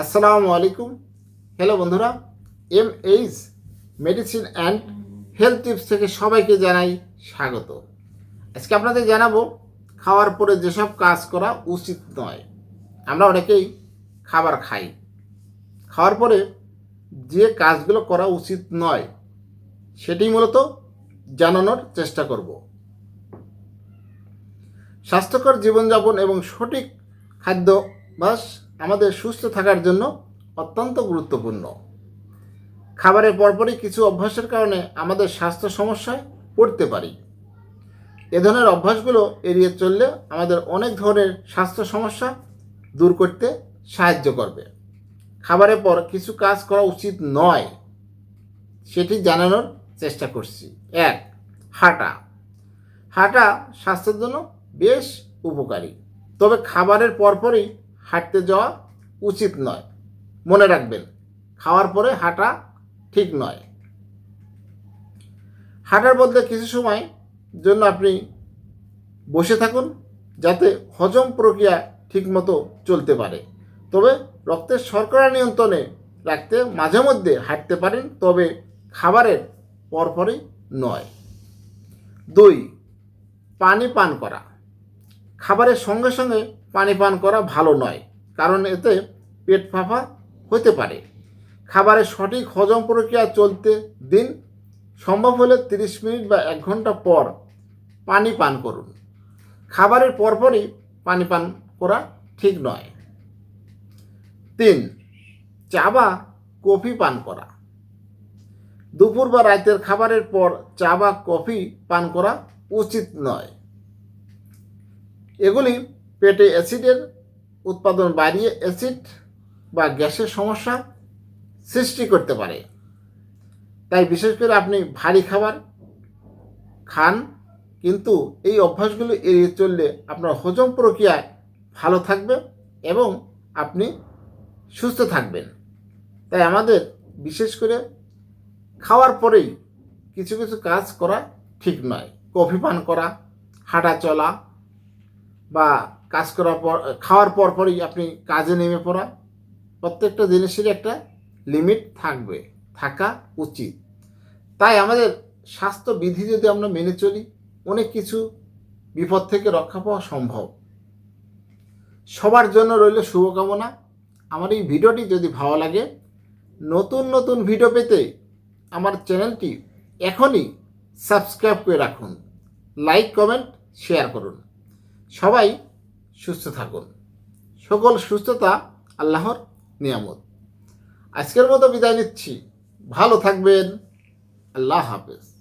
আসসালামু আলাইকুম। হ্যালো বন্ধুরা M H medicine and health tips থেকে সবাইকে জানাই স্বাগত। আজকে আপনাদের জানাব, খাওয়ার পরে যেসব কাজ করা উচিত নয়, আমরা অনেকেই খাবার খাই। খাওয়ার পরে যে কাজগুলো করা উচিত নয়, সেটি মূলত জানানোর চেষ্টা করব। স্বাস্থ্যকর জীবনযাপন এবং সঠিক খাদ্যাভ্যাস আমাদের সুস্থ থাকার জন্য অত্যন্ত গুরুত্বপূর্ণ। খাবারের পরপরই কিছু অভ্যাসের কারণে আমাদের স্বাস্থ্য সমস্যায় পড়তে পারি। এ ধরনের অভ্যাসগুলো এড়িয়ে চললে আমাদের অনেক ধরনের স্বাস্থ্য সমস্যা দূর করতে সাহায্য করবে। খাবারের পর কিছু কাজ করা উচিত নয়, সেটি জানানোর চেষ্টা করছি। এক, হাঁটা। হাঁটা স্বাস্থ্যের জন্য বেশ উপকারী। তবে খাবারের পরপরই হাঁটতে যাওয়া উচিত নয়। মনে রাখবেন, খাওয়ার পরে হাঁটা ঠিক নয়। হাঁটার বলতে কিছু সময় জন্য আপনি বসে থাকুন, যাতে হজম প্রক্রিয়া ঠিকমতো চলতে পারে। তবে রক্তের শর্করা নিয়ন্ত্রণে রাখতে মাঝে মধ্যে হাঁটতে পারেন, তবে খাবারের পরপরই নয়। দুই, পানি পান করা। খাবারের সঙ্গে সঙ্গে পানি পান করা ভালো নয়, কারণ এতে পেট ফাঁপা হতে পারে। খাবারের সঠিক হজম প্রক্রিয়া চলতে দিন, সম্ভব হলে তিরিশ মিনিট বা এক ঘণ্টা পর পানি পান করুন। খাবারের পরপরই পানি পান করা ঠিক নয়। তিন, চা বা কফি পান করা। দুপুর বা রাতের খাবারের পর চা বা কফি পান করা উচিত নয়। এগুলি পেটে অ্যাসিডের উৎপাদন বাড়িয়ে অ্যাসিড বা গ্যাসের সমস্যা সৃষ্টি করতে পারে। তাই বিশেষ করে আপনি ভারী খাবার খান, কিন্তু এই অভ্যাসগুলো এড়িয়ে চললে আপনার হজম প্রক্রিয়ায় ভালো থাকবে এবং আপনি সুস্থ থাকবেন। তাই আমাদের বিশেষ করে খাওয়ার পরেই কিছু কিছু কাজ করা ঠিক নয়। কফি পান করা, হাঁটা চলা বা কাজ করার পর, খাওয়ার পর পরই আপনি কাজে নেমে পড়া। প্রত্যেকটা জিনিসেরই একটা লিমিট থাকবে, থাকা উচিত। তাই আমাদের স্বাস্থ্যবিধি যদি আমরা মেনে চলি, অনেক কিছু বিপদ থেকে রক্ষা পাওয়া সম্ভব। সবার জন্য রইল শুভকামনা। আমার এই ভিডিওটি যদি ভালো লাগে, নতুন নতুন ভিডিও পেতে আমার চ্যানেলটি এখনই সাবস্ক্রাইব করে রাখুন। লাইক, কমেন্ট, শেয়ার করুন। সবাই সুস্থ থাকুন। সকল সুস্থতা আল্লাহর নিয়ামত। আজকের মতো বিদায় নিচ্ছি। ভালো থাকবেন। আল্লাহ হাফেজ।